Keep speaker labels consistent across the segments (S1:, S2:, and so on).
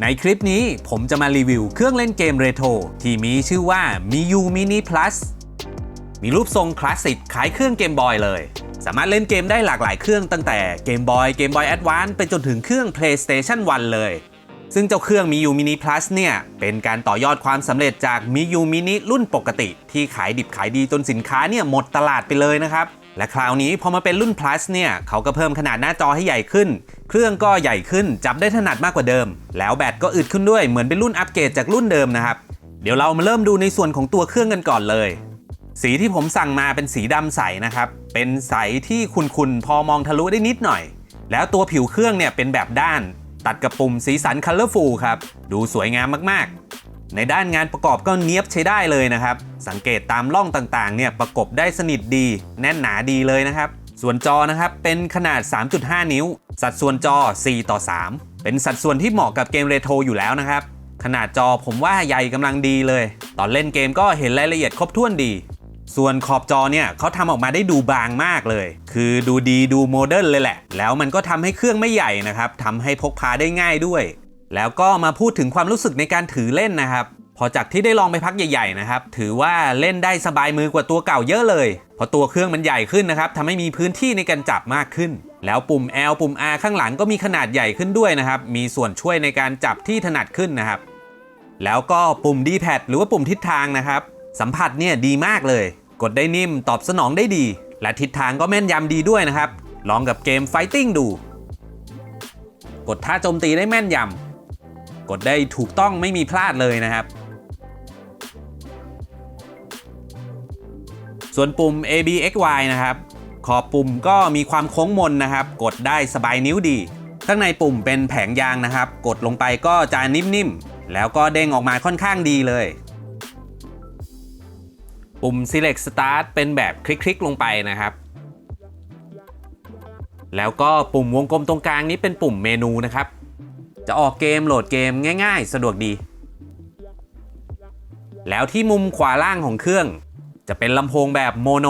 S1: ในคลิปนี้ผมจะมารีวิวเครื่องเล่นเกมเรโทรที่มีชื่อว่า Miu Mini Plus มีรูปทรงคลาสสิกคล้ายเครื่องเกมบอยเลย สามารถเล่นเกมได้หลากหลายเครื่องตั้งแต่เกมบอยเกมบอยแอดวานซ์ไปจนถึงเครื่อง PlayStation 1 เลย ซึ่งเจ้าเครื่อง Miu Mini Plus เนี่ย เป็นการต่อยอดความสำเร็จจาก Miu Mini รุ่นปกติ ที่ขายดิบขายดีจนสินค้าเนี่ยหมดตลาดไปเลยนะครับ และคราวนี้พอมาเป็นรุ่น plus เนี่ยเขาก็เพิ่มขนาดหน้าจอให้ใหญ่ขึ้น เครื่องก็ใหญ่ขึ้นจับได้ถนัดมากกว่าเดิม แล้วแบตก็อึดขึ้นด้วยเหมือนเป็นรุ่นอัปเกรดจากรุ่นเดิมนะครับเดี๋ยวเรามาเริ่มดูในส่วนของตัวเครื่องกันก่อนเลย สีที่ผมสั่งมาเป็นสีดำใสนะครับ เป็นใสที่คุณๆพอมองทะลุได้นิดหน่อย แล้วตัวผิวเครื่องเนี่ยเป็นแบบด้าน ตัดกับปุ่มสีสัน colorful ครับ ดูสวยงามมากๆ ในด้านงานประกอบก็เนียบใช้ได้เลยนะครับ สังเกตตามร่องต่างๆเนี่ยประกบได้สนิทดี แน่นหนาดีเลยนะครับ ส่วนจอนะครับเป็นขนาด 3.5 นิ้ว สัดส่วนจอ 4 ต่อ 3 เป็นสัดส่วนที่เหมาะกับเกมเรโทรอยู่แล้วนะครับ ขนาดจอผมว่าใหญ่กำลังดีเลย ตอนเล่นเกมก็เห็นรายละเอียดครบถ้วนดี ส่วนขอบจอเนี่ยเขาทำออกมาได้ดูบางมากเลย คือดูดีดูโมเดิร์นเลยแหละ แล้วมันก็ทำให้เครื่องไม่ใหญ่นะครับทำให้พกพาได้ง่ายด้วย แล้วก็มาพูดถึงความรู้สึกในการถือเล่นนะครับพอจากที่ได้ลองไปพักใหญ่ๆนะครับ ถือว่าเล่นได้สบายมือกว่าตัวเก่าเยอะเลย เพราะตัวเครื่องมันใหญ่ขึ้นนะครับทำให้มีพื้นที่ในการจับมากขึ้น แล้วปุ่ม L ปุ่ม R ข้างหลังก็มีขนาดใหญ่ขึ้นด้วยนะครับ มีส่วนช่วยในการจับที่ถนัดขึ้นนะครับ แล้วก็ปุ่ม D-pad หรือว่าปุ่มทิศทางนะครับ สัมผัสเนี่ยดีมากเลย กดได้นิ่มตอบสนองได้ดี และทิศทางก็แม่นยำดีด้วยนะครับ ลองกับเกม Fighting ดู กดท่าโจมตีได้แม่นยำกดได้ถูกต้องไม่มีพลาดเลยนะครับ ส่วนปุ่ม A B X Y นะครับ ขอบปุ่มก็มีความโค้งมนนะครับ กดได้สบายนิ้วดี ข้างในปุ่มเป็นแผงยางนะครับ กดลงไปก็จะนิ่มๆแล้วก็เด้งออกมาค่อนข้างดีเลย ปุ่ม Select Start เป็นแบบคลิกๆ ลงไปนะครับ แล้วก็ปุ่มวงกลมตรงกลางนี้เป็นปุ่มเมนูนะครับ จะออกเกมโหลดเกมง่าย ๆ สะดวกดี แล้วที่มุมขวาล่างของเครื่อง จะเป็นลำโพงแบบโมโน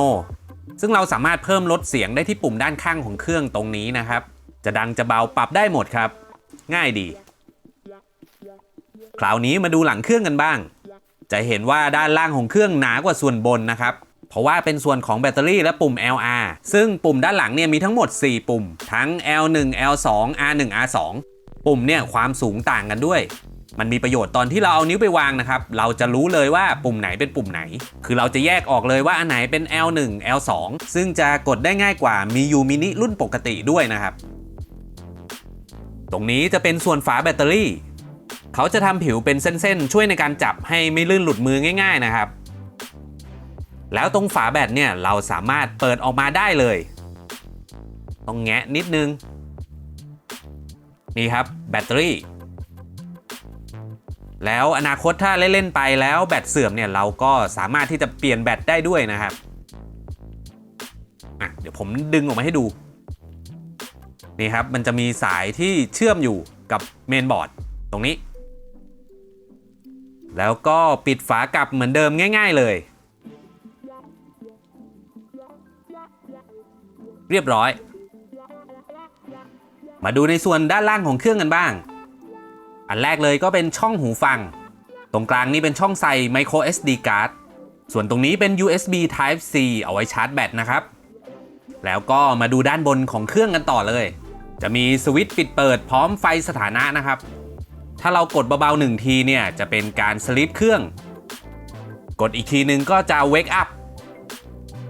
S1: ซึ่งเราสามารถเพิ่มลดเสียงได้ที่ปุ่มด้านข้างของเครื่องตรงนี้นะครับ จะดังจะเบาปรับได้หมดครับ ง่ายดี คราวนี้มาดูหลังเครื่องกันบ้าง จะเห็นว่าด้านล่างของเครื่องหนากว่าส่วนบนนะครับเพราะว่าเป็นส่วนของแบตเตอรี่และปุ่ม LR ซึ่งปุ่มด้านหลังเนี่ยมีทั้งหมด 4 ปุ่ม ทั้ง L1 L2 R1 R2 ปุ่มเนี่ยความสูงต่างกันด้วย มันมีประโยชน์ตอนที่เราเอานิ้วไปวางนะครับ เราจะรู้เลยว่าปุ่มไหนเป็นปุ่มไหน คือเราจะแยกออกเลยว่าอันไหนเป็น L1 L2 ซึ่งจะกดได้ง่ายกว่ามี U mini รุ่นปกติด้วยนะครับ ตรงนี้จะเป็นส่วนฝาแบตเตอรี่ เขาจะทำผิวเป็นเส้นๆ ช่วยในการจับให้ไม่ลื่นหลุดมือง่าย ๆนะครับ แล้วตรงฝาแบตเนี่ยเราสามารถเปิดออกมาได้เลย ต้องแงะนิดนึง นี่ครับแบตเตอรี่ แล้วอนาคตถ้าเล่นๆไปแล้วแบตเสื่อมเนี่ยเราก็สามารถที่จะเปลี่ยนแบตได้ด้วยนะครับอะเดี๋ยวผมดึงออกมาให้ดูนี่ครับ มันจะมีสายที่เชื่อมอยู่กับเมนบอร์ดตรงนี้ แล้วก็ปิดฝากลับเหมือนเดิมง่าย ๆเลย เรียบร้อย มาดูในส่วนด้านล่างของเครื่องกันบ้าง อันแรกเลยก็เป็นช่องหูฟัง ตรงกลางนี้เป็นช่องใส่ micro SD card ส่วนตรงนี้เป็น USB Type C เอาไว้ชาร์จแบตนะครับ แล้วก็มาดูด้านบนของเครื่องกันต่อเลย จะมีสวิตช์ปิดเปิดพร้อมไฟสถานะนะครับ ถ้าเรากดเบาๆหนึ่งทีเนี่ยจะเป็นการสลิปเครื่อง กดอีกทีนึงก็จะ wake up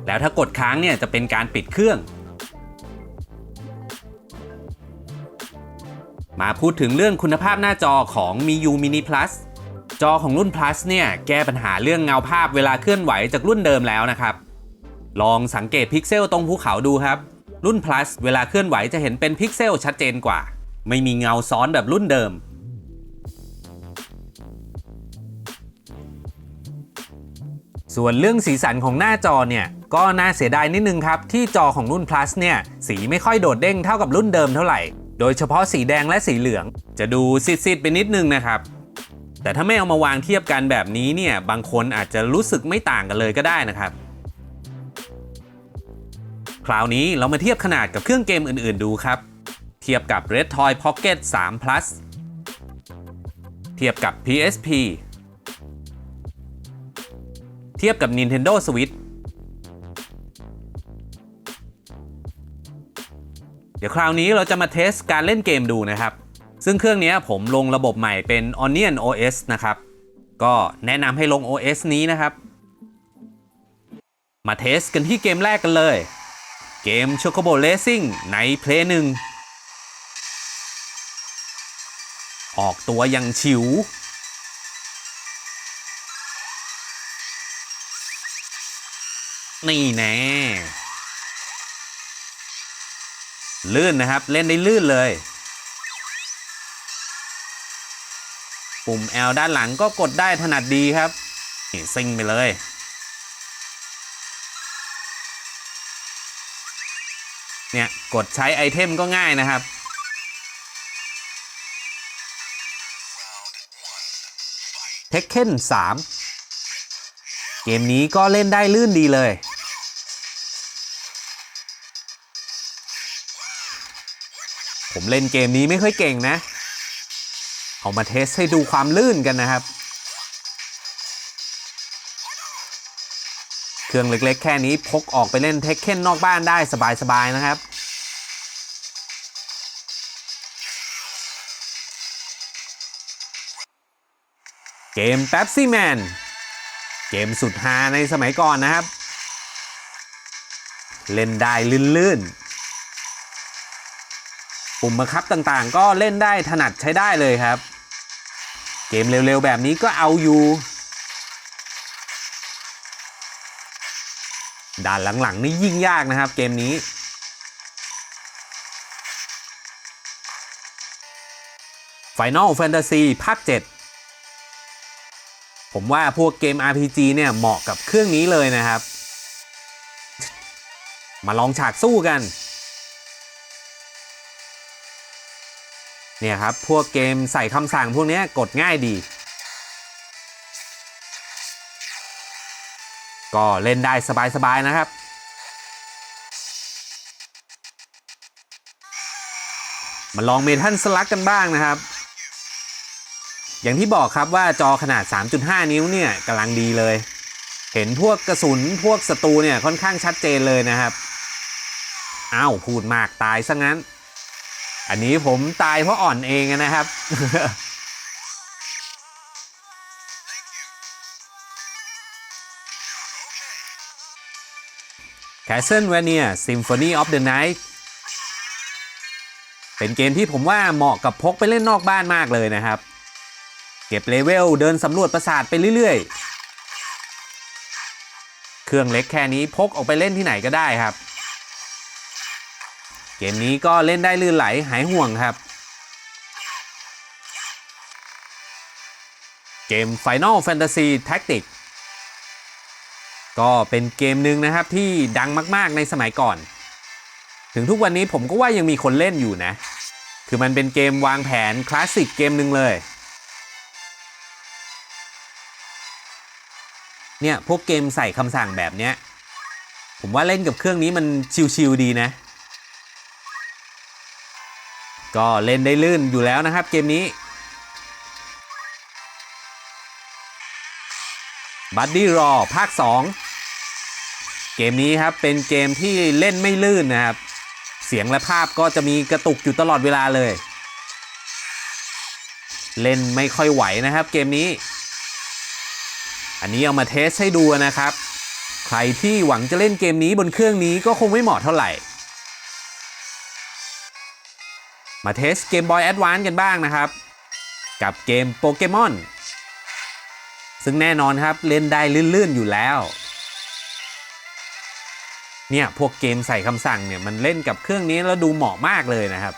S1: แล้วถ้ากดค้างเนี่ยจะเป็นการปิดเครื่อง มาพูดถึงเรื่องคุณภาพหน้าจอของ MIU Mini Plus จอของรุ่น Plus เนี่ยแก้ปัญหาเรื่องเงาภาพเวลาเคลื่อนไหวจากรุ่นเดิมแล้วนะครับ ลองสังเกตพิกเซลตรงภูเขาดูครับ รุ่น Plus เวลาเคลื่อนไหวจะเห็นเป็นพิกเซลชัดเจนกว่า ไม่มีเงาซ้อนแบบรุ่นเดิม ส่วนเรื่องสีสันของหน้าจอเนี่ย ก็น่าเสียดายนิดนึงครับ ที่จอของรุ่น plus เนี่ย สีไม่ค่อยโดดเด้งเท่ากับรุ่นเดิมเท่าไหร่ โดยเฉพาะสีแดงและสีเหลือง จะดูซีดๆไปนิดนึงนะครับ แต่ถ้าไม่เอามาวางเทียบกันแบบนี้เนี่ย บางคนอาจจะรู้สึกไม่ต่างกันเลยก็ได้นะครับ คราวนี้เรามาเทียบขนาดกับเครื่องเกมอื่นๆดูครับ เทียบกับ Red Toy Pocket 3 Plus เทียบกับ PSP ทียบกับ Nintendo Switch เดี๋ยวคราวนี้เราจะมาเทสการเล่นเกมดูนะครับ ซึ่งเครื่องนี้ผมลงระบบใหม่เป็น Onion OS นะครับ ก็แนะนำให้ลง OS นี้นะครับ มาเทสกันที่เกมแรกกันเลย เกม Chocobo Racing ใน Play 1ออกตัวย่างฉิว นี่แน่ลื่นนะครับ เล่นได้ลื่นเลย ปุ่ม L ด้านหลังก็กดได้ถนัดดีครับซิงไปเลย เนี่ย กดใช้ไอเทมก็ง่ายนะครับ เทคเ e น3 เกมนี้ก็เล่นได้ลื่นดีเลย ผมเล่นเกมนี้ไม่ค่อยเก่งนะ เอามาเทสให้ดูความลื่นกันนะครับ เครื่องเล็กๆ แค่นี้พกออกไปเล่นเทคเ e นนอกบ้านได้สบายๆนะครับเกม Pepsi Man เกมสุดฮาในสมัยก่อนนะครับ เล่นได้ลื่นๆ ปุ่มบังคับต่างๆ ก็เล่นได้ถนัดใช้ได้เลยครับ เกมเร็วๆแบบนี้ก็เอาอยู่ด่านหลังๆนี่ยิ่งยากนะครับเกมนี้ Final Fantasy ภาค 7 ผมว่าพวกเกม RPG เนี่ยเหมาะกับเครื่องนี้เลยนะครับ มาลองฉากสู้กัน เนี่ยครับ พวกเกมใส่คำสั่งพวกนี้กดง่ายดี ก็เล่นได้สบาย ๆ นะครับ มาลองเมทัลสลักกันบ้างนะครับ อย่างที่บอกครับว่าจอขนาด 3.5 นิ้วเนี่ยกำลังดีเลย เห็นพวกกระสุนพวกศัตรูเนี่ยค่อนข้างชัดเจนเลยนะครับ อ้าว พูดมากตายซะงั้น อันนี้ผมตายเพราะอ่อนเองนะครับ Castlevania Symphony of the Night เป็นเกมที่ผมว่าเหมาะกับพกไปเล่นนอกบ้านมากเลยนะครับ เก็บเลเวลเดินสำรวจปราสาทไปเรื่อยๆ เครื่องเล็กแค่นี้พกออกไปเล่นที่ไหนก็ได้ครับ เกมนี้ก็เล่นได้ลื่นไหลหายห่วงครับ เกม Final Fantasy Tactics ก็เป็นเกมหนึ่งนะครับที่ดังมาก ๆ ในสมัยก่อน ถึงทุกวันนี้ผมก็ว่ายังมีคนเล่นอยู่นะ คือมันเป็นเกมวางแผนคลาสสิกเกมหนึ่งเลย เนี่ย พวกเกมใส่คำสั่งแบบเนี้ย ผมว่าเล่นกับเครื่องนี้มันชิวๆดีนะ ก็เล่นได้ลื่นอยู่แล้วนะครับเกมนี้บัดดี้รอภาค 2 เกมนี้ครับเป็นเกมที่เล่นไม่ลื่นนะครับ เสียงและภาพก็จะมีกระตุกอยู่ตลอดเวลาเลย เล่นไม่ค่อยไหวนะครับเกมนี้ อันนี้เอามาเทสให้ดูนะครับ ใครที่หวังจะเล่นเกมนี้บนเครื่องนี้ก็คงไม่เหมาะเท่าไหร่ มาเทสเกมบอยแอดวานซ์กันบ้างนะครับ กับเกมโปเกมอนซึ่งแน่นอนครับเล่นได้ลื่นๆอยู่แล้ว เนี่ยพวกเกมใส่คำสั่งเนี่ยมันเล่นกับเครื่องนี้แล้วดูเหมาะมากเลยนะครับ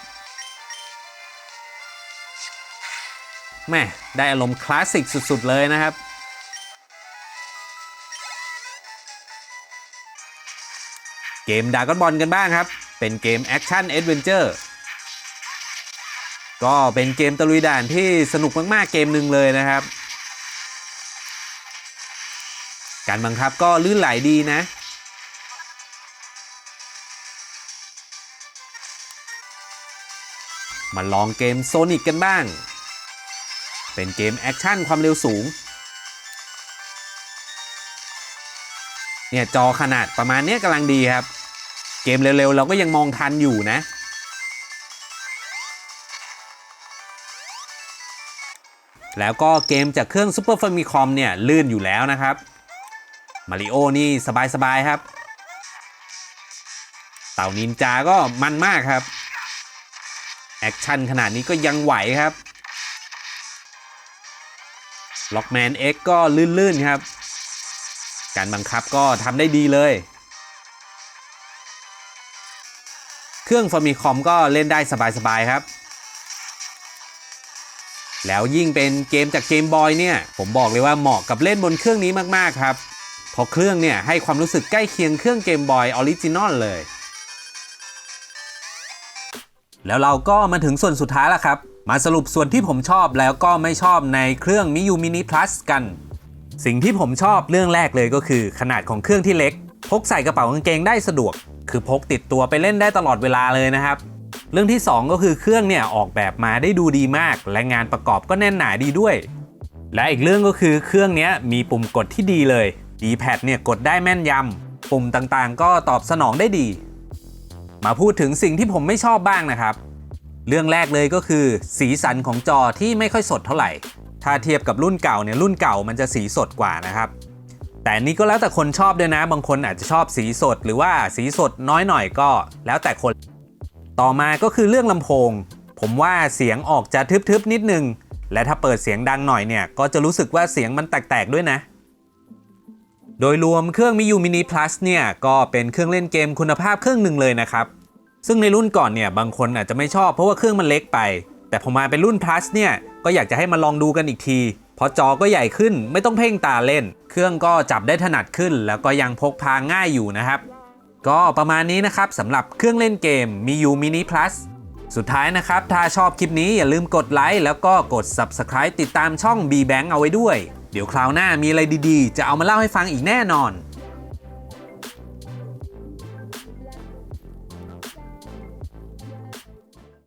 S1: แม่ได้อารมณ์คลาสสิกสุดๆเลยนะครับ เกมดากอนบอลกันบ้างครับ เป็นเกมแอคชั่นเอดเวนเจอร์ ก็เป็นเกมตะลุยด่านที่สนุกมากๆเกมหนึ่งเลยนะครับ การบังคับก็ลื่นไหลดีนะ มาลองเกมโซนิกกันบ้าง เป็นเกมแอคชั่นความเร็วสูง เนี่ยจอขนาดประมาณเนี้ยกำลังดีครับ เกมเร็วๆ เราก็ยังมองทันอยู่นะ แล้วก็เกมจากเครื่อง Super Famicom เนี่ยลื่นอยู่แล้วนะครับมาริโอนี่สบายๆครับ เต่านินจาก็มันมากครับ แอคชั่นขนาดนี้ก็ยังไหวครับล็อกแมน X ก็ลื่นๆครับ การบังคับก็ทำได้ดีเลย เครื่องฟอร์มีคอมก็เล่นได้สบายๆครับ แล้วยิ่งเป็นเกมจากเกมบอยเนี่ย ผมบอกเลยว่าเหมาะกับเล่นบนเครื่องนี้มาก ๆ ครับเพราะเครื่องเนี่ยให้ความรู้สึกใกล้เคียงเครื่องเกมบอยออริจินอลเลย แล้วเราก็มาถึงส่วนสุดท้ายแล้วครับ มาสรุปส่วนที่ผมชอบแล้วก็ไม่ชอบในเครื่อง m i u Mini Plus กัน สิ่งที่ผมชอบเรื่องแรกเลยก็คือ ขนาดของเครื่องที่เล็ก พกใส่กระเป๋ากางเกงได้สะดวก คือพกติดตัวไปเล่นได้ตลอดเวลาเลยนะครับ เรื่องที่ 2 ก็คือเครื่องเนี่ยออกแบบมาได้ดูดีมาก และงานประกอบก็แน่นหนาดีด้วย และอีกเรื่องก็คือเครื่องนี้มีปุ่มกดที่ดีเลย D-pad เนี่ยกดได้แม่นยำปุ่มต่างๆ ก็ตอบสนองได้ดี มาพูดถึงสิ่งที่ผมไม่ชอบบ้างนะครับ เรื่องแรกเลยก็คือ สีสันของจอที่ไม่ค่อยสดเท่าไหร่ ถ้าเทียบกับรุ่นเก่าเนี่ยรุ่นเก่ามันจะสีสดกว่านะครับแต่นนี้ก็แล้วแต่คนชอบด้วยนะ บางคนอาจจะชอบสีสดหรือว่าสีสดน้อยหน่อยก็ แล้วแต่คน ต่อมาก็คือเรื่องลำโพง ผมว่าเสียงออกจะทึบๆนิดนึง และถ้าเปิดเสียงดังหน่อยเนี่ย ก็จะรู้สึกว่าเสียงมันแตกๆด้วยนะ โดยรวมเครื่อง Miu Mini Plus เนี่ย ก็เป็นเครื่องเล่นเกมคุณภาพเครื่องหนึ่งเลยนะครับ ซึ่งในรุ่นก่อนเนี่ยบางคนอาจจะไม่ชอบเพราะว่าเครื่องมันเล็กไป แต่พอมาเป็นรุ่น plus เนี่ยก็อยากจะให้มาลองดูกันอีกทีเพราะจอก็ใหญ่ขึ้นไม่ต้องเพ่งตาเล่น เครื่องก็จับได้ถนัดขึ้น แล้วก็ยังพกพาง่ายอยู่นะครับ ก็ประมาณนี้นะครับสำหรับเครื่องเล่นเกม Miu Mini Plus สุดท้ายนะครับ ถ้าชอบคลิปนี้อย่าลืมกดไลค์แล้วก็กด Subscribe ติดตามช่อง B Bank เอาไว้ด้วย เดี๋ยวคราวหน้ามีอะไรดีๆ จะเอามาเล่าให้ฟังอีกแน่นอน